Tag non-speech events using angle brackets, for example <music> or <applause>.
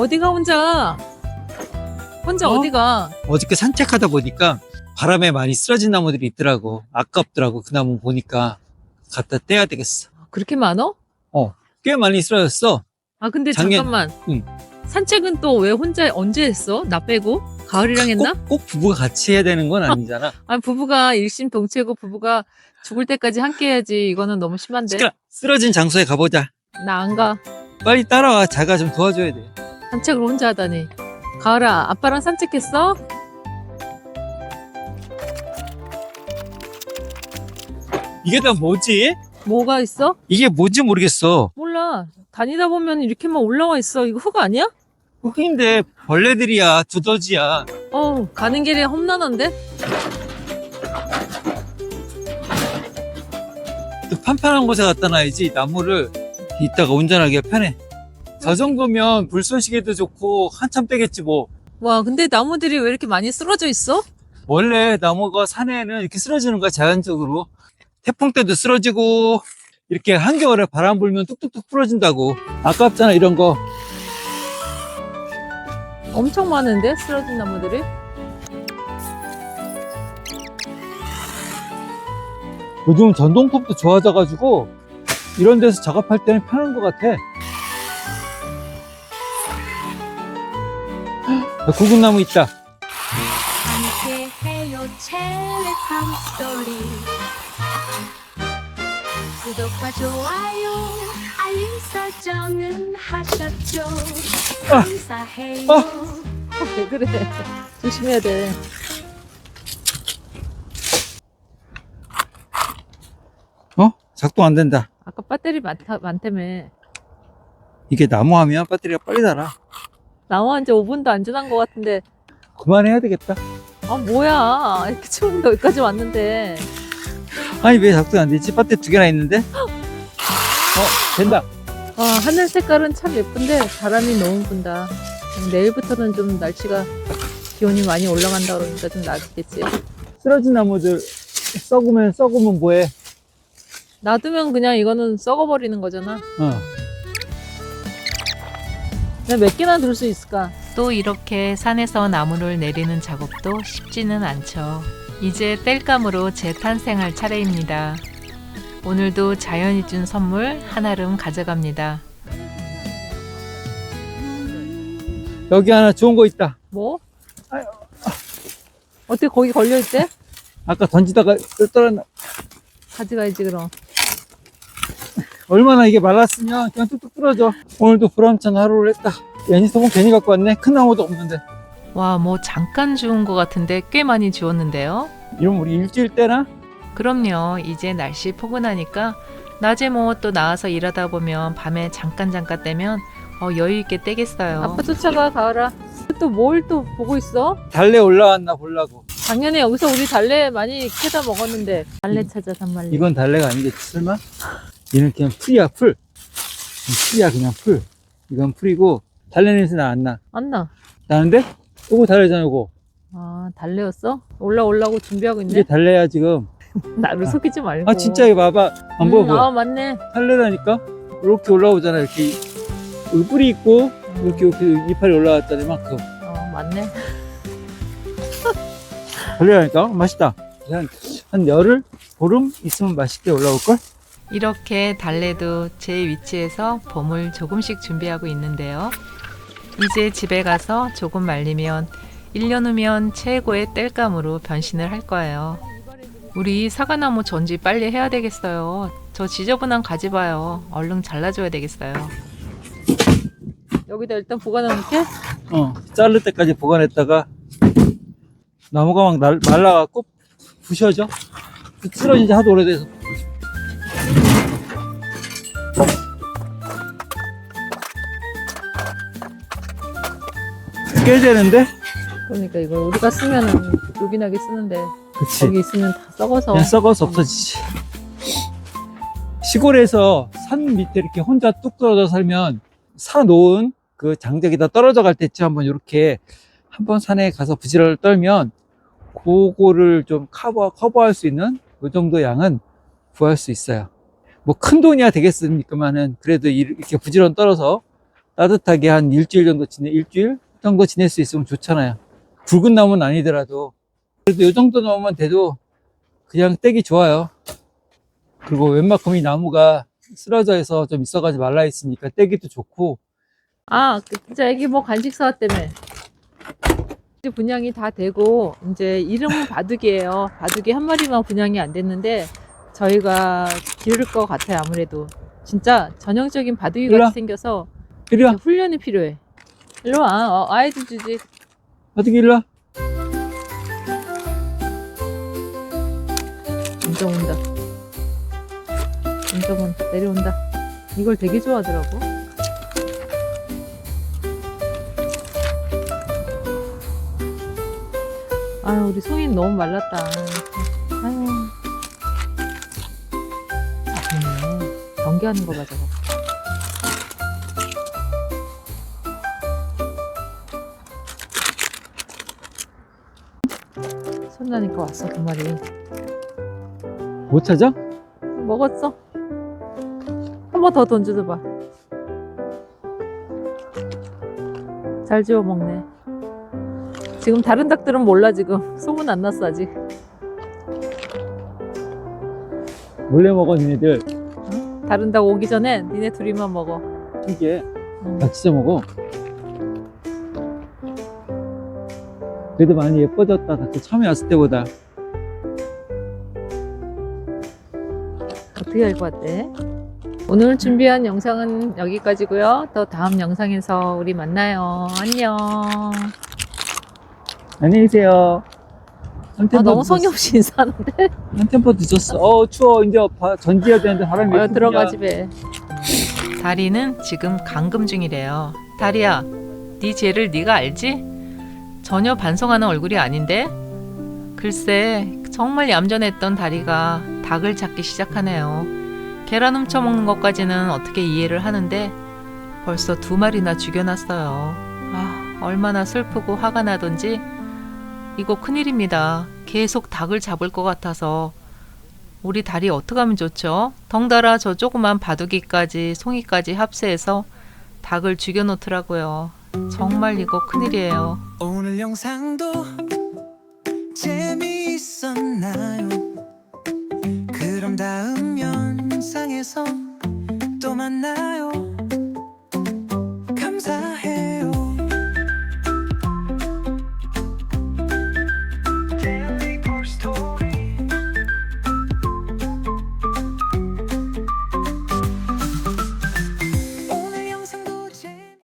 어디가 혼자? 혼자 어? 어? 디가 어저께 산책하다 보니까 바람에 많이 쓰러진 나무들이 있더라고. 아깝더라고. 그 나무 보니까 갖다 떼야 되겠어. 그렇게 많어? 꽤 많이 쓰러졌어. 아 근데 작년- 잠깐만. 응. 산책은 또 왜 혼자 언제 했어? 나 빼고? 가을이랑 했나? 꼭, 꼭 부부가 같이 해야 되는 건 아니잖아. <laughs> 아 부부가 일심동체고 부부가 죽을 때까지 함께 해야지. 이거는 너무 심한데. 그러니까 쓰러진 장소에 가보자. 나 안 가. 빨리 따라와. 자가 좀 도와줘야 돼. 산책을 혼자 하다니. 가을아, 아빠랑 산책했어? 이게 다 뭐지? 뭐가 있어? 이게 뭔지 모르겠어. 몰라. 다니다 보면 이렇게만 올라와 있어. 이거 흙 아니야? 흙인데 벌레들이야. 두더지야. 어, 가는 길에 험난한데? 또 판판한 곳에 갖다 놔야지 나무를 이따가 운전하기가 편해. 저 정도면 불 쏘시기도 좋고 한참 떼겠지 뭐. 와, 근데 나무들이 왜 이렇게 많이 쓰러져 있어? 원래 나무가 산에는 이렇게 쓰러지는 거야 자연적으로. 태풍 때도 쓰러지고 이렇게 한겨울에 바람 불면 뚝뚝뚝 부러진다고. 아깝잖아 이런 거. 엄청 많은데? 쓰러진 나무들이? 요즘 전동톱도 좋아져가지고 이런 데서 작업할 때는 편한 것 같아. 구근나무 있다. 함께해요 텔레팜 스토리 구독과 좋아요 알림 설정은 하셨죠 아. 감사해요 아. 어, <laughs> 왜 그래? 조심해야 돼. 어? 작동 안 된다. 아까 배터리 많다, 많다며. 이게 나무하면 배터리가 빨리 닳아. 나와 이제 5분도 안 지난 것 같은데. 그만해야 되겠다. 아, 뭐야. 이렇게 추운데 여기까지 왔는데. 아니 왜 작동 안 되지? 배터리 두 개나 있는데? 어 된다. 아, 하늘 색깔은 참 예쁜데 바람이 너무 분다. 음, 내일부터는 좀 날씨가 기온이 많이 올라간다 그러니까 좀 나아지겠지. 쓰러진 나무들 썩으면 썩으면 뭐해? 놔두면 그냥 이거는 썩어버리는 거잖아. 어. 그냥 몇 개나 들 수 있을까? 또 이렇게 산에서 나무를 내리는 작업도 쉽지는 않죠. 이제 땔감으로 재탄생할 차례입니다. 오늘도 자연이 준 선물 한아름 가져갑니다. 여기 하나 좋은 거 있다. 뭐? 아유. 어떻게 거기 걸려있대? 아까 던지다가 떨어졌나? 가져가야지 그럼. 얼마나 이게 말랐으면 그냥 뚝뚝 부러져. 오늘도 불암찬 하루를 했다. 애니소금 괜히 갖고 왔네. 큰 나무도 없는데. 와, 뭐 잠깐 주운 것 같은데 꽤 많이 주웠는데요. 이러면 우리 일주일 때나? 그럼요. 이제 날씨 포근하니까 낮에 뭐 또 나와서 일하다 보면 밤에 잠깐 잠깐 떼면 어, 여유 있게 떼겠어요. 아빠 쫓아가 가을아. 또 뭘 또 보고 있어? 달래 올라왔나 보려고. 작년에 여기서 우리 달래 많이 캐다 먹었는데 달래 찾아 산말리. 이건 달래가 아니겠지, 설마? 얘는 그냥 풀이야, 풀. 풀이야, 그냥 풀. 이건 풀이고, 달래 냄새 나, 안 나? 안 나. 나는데? 요거 달래잖아, 요거. 아 달래였어? 올라오려고 준비하고 있네. 이게 달래야, 지금. <laughs> 나를 속이지 말고. 아, 진짜 이거 봐봐. 안 보여, 음, 보여. 아 맞네. 달래라니까? 이렇게 올라오잖아, 이렇게. 여기 뿌리 있고, 이렇게, 이렇게 이파리 올라왔다니, 만큼. 어 맞네. 달래라니까? 맛있다. 한, 한 열흘? 보름 있으면 맛있게 올라올걸? 이렇게 달래도 제 위치에서 봄을 조금씩 준비하고 있는데요. 이제 집에 가서 조금 말리면 1년 후면 최고의 땔감으로 변신을 할 거예요. 우리 사과나무 전지 빨리 해야 되겠어요. 저 지저분한 가지 봐요. 얼른 잘라줘야 되겠어요. 여기다 일단 보관해 놓게. 어, 자를 때까지 보관했다가 나무가 막 날, 말라갖고 부셔져. 쓰러진 지 하도 오래돼서. 깨야 되는데? 그러니까 이걸 우리가 쓰면은 요긴하게 쓰는데 그치. 여기 있으면 다 썩어서. 그냥 썩어서 없어지지. 시골에서 산 밑에 이렇게 혼자 뚝 떨어져 살면 사 놓은 그 장작에다 떨어져 갈 때쯤 한번 이렇게 한번 산에 가서 부지런을 떨면 그거를 좀 커버, 커버할 수 있는 그 정도 양은 구할 수 있어요. 뭐 큰 돈이야 되겠습니까만은 그래도 이렇게 부지런 떨어서 따뜻하게 한 일주일 정도 지내, 일주일 정도 지낼 수 있으면 좋잖아요. 굵은 나무는 아니더라도. 그래도 이 정도 나무만 돼도 그냥 떼기 좋아요. 그리고 웬만큼 이 나무가 쓰러져 있어 좀 있어가지 말라 있으니까 떼기도 좋고. 아, 그 진짜 애기 뭐 간식 사왔다며. 이제 분양이 다 되고, 이제 이름은 바둑이에요. 바둑이 한 마리만 분양이 안 됐는데, 저희가 기를 것 같아요, 아무래도. 진짜 전형적인 바둑이. 같이 생겨서. 훈련이 필요해. 일로 와, 어, 아이도 주지. 어떻게 일로 와? 인정 온다. 인정 온 내려온다. 이걸 되게 좋아하더라고. 아유, 우리 송이는 너무 말랐다. 아유. 아, 그네 경계하는 거 봐, 저거. 손나니까 왔어, 두 마리. 못 찾아? 먹었어. 한 번 더 던져줘봐. 잘 지워 먹네. 지금 다른 닭들은 몰라 지금 소문 안 났어 아직. 몰래 먹어, 니네들. 다른 닭 오기 전에 니네 둘이만 먹어. 이게 응. 다 찢어 먹어. 그래도 많이 예뻐졌다. 닭도 처음에 왔을 때보다. 어떻게 할것 같아? 오늘 준비한 영상은 여기까지고요. 또 다음 영상에서 우리 만나요. 안녕. 안녕히 계세요. 한 아, 템포 너무 늦었어. 성의 없이 인사하는데. 한 템포 늦었어. 어, 추워. 이제 바- 전지해야 되는데 바람이 어, 왜 들어가. 집에. 다리는 지금 감금 중이래요. 다리야, 네 죄를 네가 알지? 전혀 반성하는 얼굴이 아닌데? 글쎄, 정말 얌전했던 다리가 닭을 찾기 시작하네요. 계란 훔쳐 먹는 것까지는 어떻게 이해를 하는데 벌써 두 마리나 죽여놨어요. 아, 얼마나 슬프고 화가 나던지 이거 큰일입니다. 계속 닭을 잡을 것 같아서 우리 다리 어떡하면 좋죠? 덩달아 저 조그만 바둑이까지 송이까지 합세해서 닭을 죽여놓더라고요. 정말 이거 큰일이에요. 오늘 영상도 재미있었나요? 그럼 다음 영상에서 또 만나요.